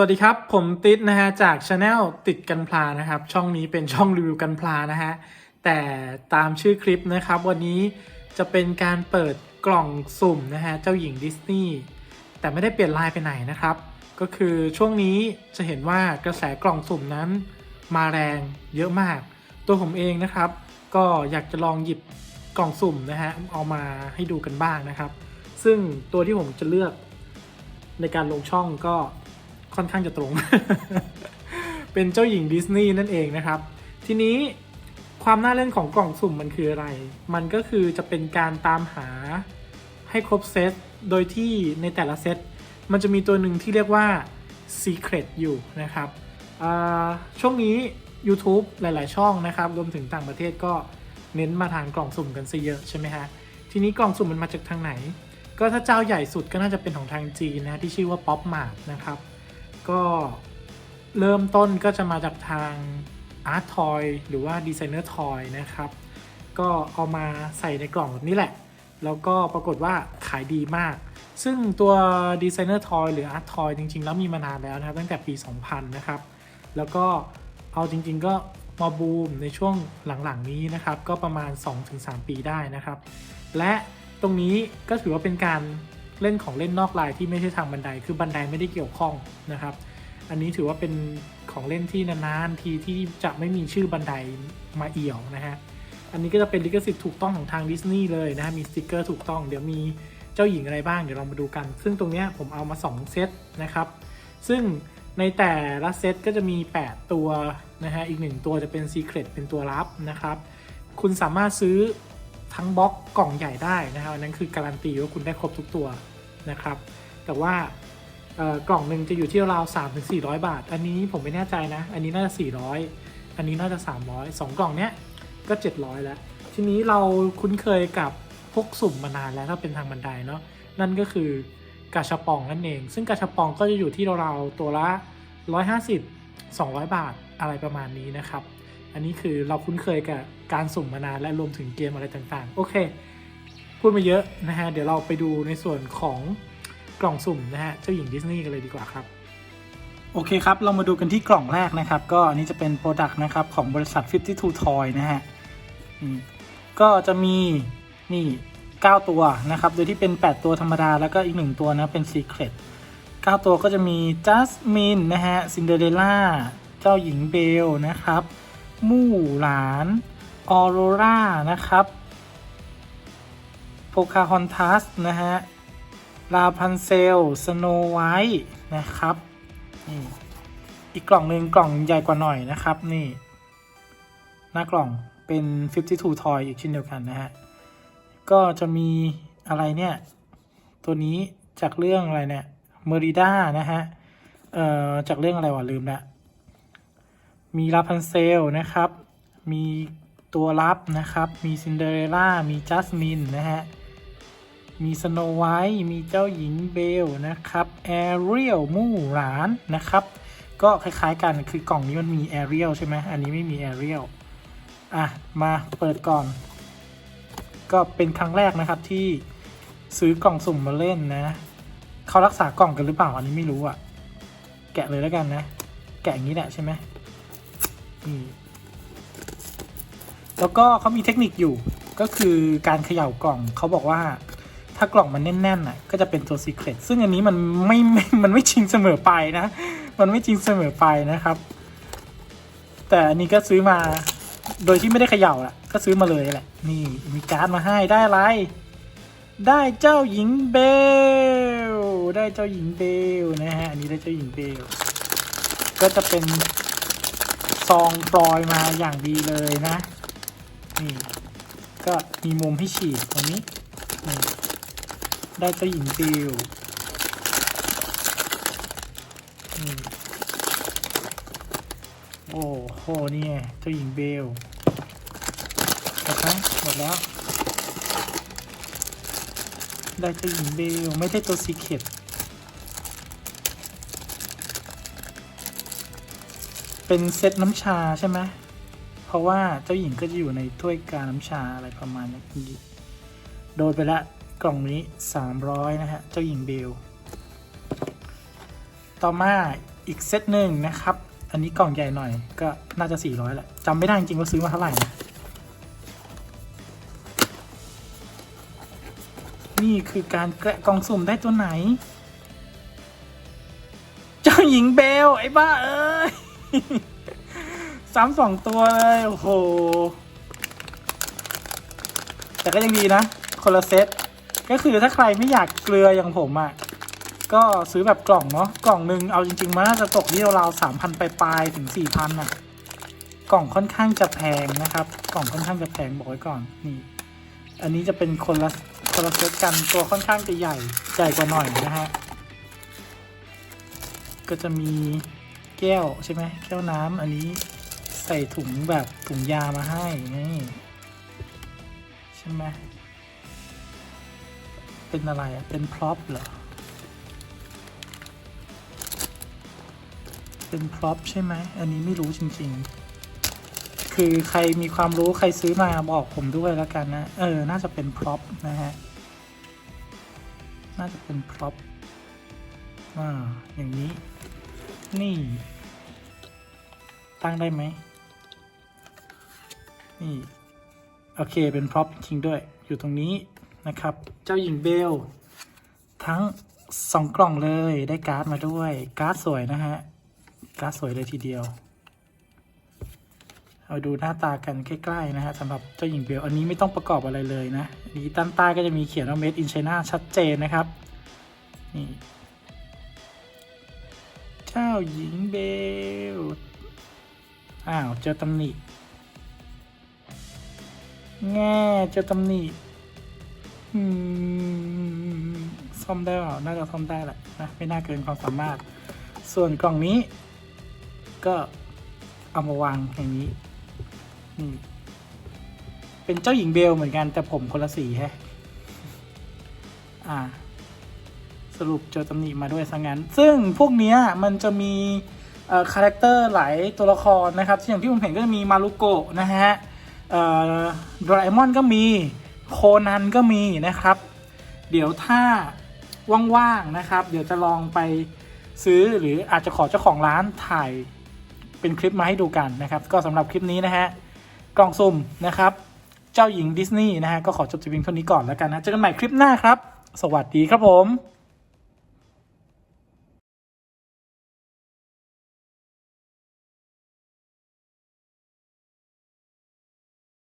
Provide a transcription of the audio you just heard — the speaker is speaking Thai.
วัสดีครับ ผมติดนะฮะจากช anel ติดกันพลานะครับ ช่องนี้เป็นช่องรีวิวกันพลานะฮะแต่ตามชื่อคลิปนะครับ วันนี้จะเป็นการเปิดกล่องสุ่มนะฮะเจ้าหญิงดิสนีย์แต่ไม่ได้เปลี่ยนลายไปไหนนะครับ ก็คือช่วงนี้จะเห็นว่ากระแสกล่องสุ่มนั้นมาแรงเยอะมาก ตัวผมเองนะครับ ก็อยากจะลองหยิบกล่องสุ่มนะฮะเอามาให้ดูกันบ้างนะครับ ซึ่งตัวที่ผมจะเลือกในการลงช่องก็ ค่อนข้างจะตรง เป็นเจ้าหญิงดิสนีย์นั่นเองนะครับ ทีนี้ความน่าเล่นของกล่องสุ่มมันคืออะไร มันก็คือจะเป็นการตามหาให้ครบเซต โดยที่ในแต่ละเซต มันจะมีตัวหนึ่งที่เรียกว่า Secret อยู่นะครับ ช่วงนี้ YouTube หลาย ๆ ช่องนะครับ รวมถึงต่างประเทศก็เน้นมาทางกล่องสุ่มกันซะเยอะใช่ไหมฮะ ทีนี้กล่องสุ่มมันมาจากทางไหน ก็ถ้าเจ้าใหญ่สุดก็น่าจะเป็นของทางจีนนะที่ชื่อว่า Pop Mart นะครับ ก็เริ่มต้นก็จะมาจากทาง Art Toy หรือว่า Designer Toy นะครับ ก็เอามาใส่ในกล่องแบบนี้แหละ แล้วก็ปรากฏว่าขายดีมาก ซึ่งตัว Designer Toy หรือ Art Toy จริง ๆ แล้วมีมานานแล้วนะครับ ตั้งแต่ปี 2000 นะครับ แล้วก็เอาจริง ๆ ก็มาบูมในช่วงหลังๆนี้นะครับ ก็ประมาณ 2-3 ปีได้นะครับ และตรงนี้ก็ถือว่าเป็นการ เล่นของเล่นนอกลายที่ไม่ใช่ทางบันได คือบันไดไม่ได้เกี่ยวข้องนะครับ อันนี้ถือว่าเป็นของเล่นที่นานๆทีที่จะไม่มีชื่อบันไดมาเอี่ยวนะฮะ อันนี้ก็จะเป็นลิขสิทธิ์ถูกต้องของทางดิสนีย์เลยนะฮะ มีสติกเกอร์ถูกต้อง เดี๋ยวมีเจ้าหญิงอะไรบ้าง เดี๋ยวเรามาดูกัน ซึ่งตรงนี้ผมเอามา 2 เซตนะครับ ซึ่งในแต่ละเซตก็จะมี 8 ตัวนะฮะ อีก 1 ตัวจะเป็น Secret เป็นตัวลับนะครับ คุณสามารถซื้อทั้งบล็อกกล่องใหญ่ได้นะครับอันนั้นคือการันตีว่าคุณได้ครบทุกตัว นะครับ แต่ว่ากล่องหนึ่งจะอยู่ที่ราว3ถึง400 บาท อันนี้ผมไม่แน่ใจนะ อันนี้น่าจะ 400 อันนี้น่าจะ 300 2 กล่องเนี้ยก็ 700 แล้ว ทีนี้เราคุ้นเคยกับพวกสุ่มมานานแล้วถ้าเป็นทางบันไดเนาะ นั่นก็คือกาชาปองนั่นเอง ซึ่งกาชาปองก็จะอยู่ที่ราวๆตัวละ 150 200 บาทอะไรประมาณนี้นะครับ อันนี้คือเราคุ้นเคยกับการสุ่มมานานและรวมถึงเกมอะไรต่างๆ โอเค พูดมาเยอะนะฮะ เดี๋ยวเราไปดูในส่วนของกล่องสุ่มนะฮะ เจ้าหญิงดิสนีย์กันเลยดีกว่าครับ โอเคครับ เรามาดูกันที่กล่องแรกนะครับ ก็อันนี้จะเป็นโปรดักต์นะครับ ของบริษัท 52 Toy นะฮะก็จะมีนี่ 9 ตัวนะครับ โดยที่เป็น 8 ตัวธรรมดา แล้วก็อีก 1 ตัวนะเป็น Secret 9 ตัวก็จะมีจัสมินนะฮะซินเดอเรลล่าเจ้าหญิงเบลนะครับ มู่หลานออโรรานะครับ โพคาฮอนทัสนะฮะ ลาพันเซล สโนไวท์นะครับ นี่ อีกกล่องหนึ่งกล่องใหญ่กว่าหน่อยนะครับ นี่ หน้ากล่องเป็น 52 Toy อีกเช่นเดียวกันนะฮะ ก็จะมีอะไรเนี่ย ตัวนี้จากเรื่องอะไรเนี่ยเมริด้านะฮะ เอ่อ จากเรื่องอะไรวะลืมละมีลาพันเซลนะครับ มี ตัวลับนะครับ มีซินเดอเรลล่า มีจัสมินนะฮะ มีสโนไวท์มีเจ้าหญิงเบลนะครับแอเรียลมู่หลานนะครับ ก็คล้ายๆกันคือกล่องนี้มันมีแอเรียลใช่ไหมอันนี้ไม่มีแอเรียลอะ มาเปิดก่อน ก็เป็นครั้งแรกนะครับที่ซื้อกล่องสุ่มมาเล่นนะ เขารักษากล่องกันหรือเปล่าอันนี้ไม่รู้อะแกะเลยแล้วกันนะ แกะอย่างนี้แหละใช่ไหมนี่ แล้วก็เขามีเทคนิคอยู่ก็คือการเขย่ากล่องเขาบอกว่าถ้ากล่องมันแน่นๆน่ะก็จะเป็นตัวซีเครตซึ่งอันนี้มันไม่ไม่มันไม่จริงเสมอไปนะ มันไม่จริงเสมอไปนะครับ แต่อันนี้ก็ซื้อมาโดยที่ไม่ได้เขย่าล่ะ ก็ซื้อมาเลยแหละ นี่มีการ์ดมาให้ได้อะไร ได้เจ้าหญิงเบล ได้เจ้าหญิงเบลนะฮะ อันนี้ได้เจ้าหญิงเบล ก็จะเป็นซองปลอยมาอย่างดีเลยนะ นี่ก็มีมุมให้ฉีดตรงนี้นี่ได้เจ้าหญิงเบลนี่โอ้โหนี่ไงเจ้าหญิงเบลหมดไหมหมดแล้ว ได้เจ้าหญิงเบล ไม่ได้ตัวซีเคตเป็นเซตน้ำชาใช่ไหม เพราะว่าเจ้าหญิงก็จะอยู่ในถ้วยกาน้ำชาอะไรประมาณนี้โดนไปละกล่องนี้ 300 นะฮะ เจ้าหญิงเบล ต่อมาอีกเซตหนึ่งนะครับ อันนี้กล่องใหญ่หน่อยก็น่าจะ 400แหละจำไม่ได้จริงว่าซื้อมาเท่าไหร่นะนี่คือการแกะกล่องสุ่มได้ตัวไหน เจ้าหญิงเบล ไอ้บ้าเอ้ย ซ้ำสองตัวเลยโอ้โห แต่ก็ยังดีนะ คนละเซต ก็คือถ้าใครไม่อยากเกลืออย่างผมอะ่ะ ก็ซื้อแบบกล่องเนาะ กล่องหนึ่งเอาจริงๆมันน่าจะตกที่ราวๆสามพันปลายๆถึงสี่พันอะ กล่องค่อนข้างจะแพงนะครับ กล่องค่อนข้างจะแพงบอกไว้ก่อน นี่ อันนี้จะเป็นคนละคนละเซตกัน ตัวค่อนข้างจะใหญ่ ใหญ่กว่าหน่อยนะฮะ ก็จะมีแก้วใช่ไหมแก้วน้ำอันนี้ ใส่ถุงแบบถุงยามาให้นี่ใช่ไหมเป็นอะไรอะเป็นพร็อพเหรอ เป็นพร็อพใช่ไหม อันนี้ไม่รู้จริง ๆ คือใครมีความรู้ใครซื้อมาบอกผมด้วยแล้วกันนะ เออ น่าจะเป็นพร็อพนะฮะ น่าจะเป็นพร็อพอ่า อย่างนี้ นี่ ตั้งได้ไหม นี่โอเคเป็นพร็อพจริงด้วยอยู่ตรงนี้นะครับ เจ้าหญิงเบล ทั้งสองกล่องเลยได้การ์ดมาด้วย การ์ดสวยนะฮะ การ์ดสวยเลยทีเดียว เอาดูหน้าตากันใกล้ๆนะฮะสำหรับเจ้าหญิงเบล อันนี้ไม่ต้องประกอบอะไรเลยนะนี้ด้านใต้ก็จะมีเขียนว่า made in China ชัดเจนนะครับ นี่ เจ้าหญิงเบล อ้าว เจอตำหนิ แง่เจอตำหนิอืมซ่อมได้เปล่าน่าจะซ่อมได้แหละนะไม่น่าเกินความสามารถ ส่วนกล่องนี้ ก็เอามาวางอย่างนี้นี่เป็นเจ้าหญิงเบลเหมือนกันแต่ผมคนละสีแฮะอ่า สรุปเจอตำหนิมาด้วยซะงั้น ซึ่งพวกเนี้ยมันจะมีคาแรคเตอร์หลายตัวละครนะครับอย่างที่ผมเห็นก็จะมีมารุโกะนะฮะ ดราเอมอนก็มีโคนันก็มีนะครับ เดี๋ยวถ้าว่างๆนะครับ เดี๋ยวจะลองไปซื้อหรืออาจจะขอเจ้าของร้านถ่ายเป็นคลิปมาให้ดูกันนะครับ ก็สำหรับคลิปนี้นะฮะกล่องสุ่มนะครับ เจ้าหญิงดิสนีย์นะฮะก็ขอจบจะเพียงเท่านี้ก่อนแล้วกันนะเจอกันใหม่คลิปหน้าครับ สวัสดีครับผม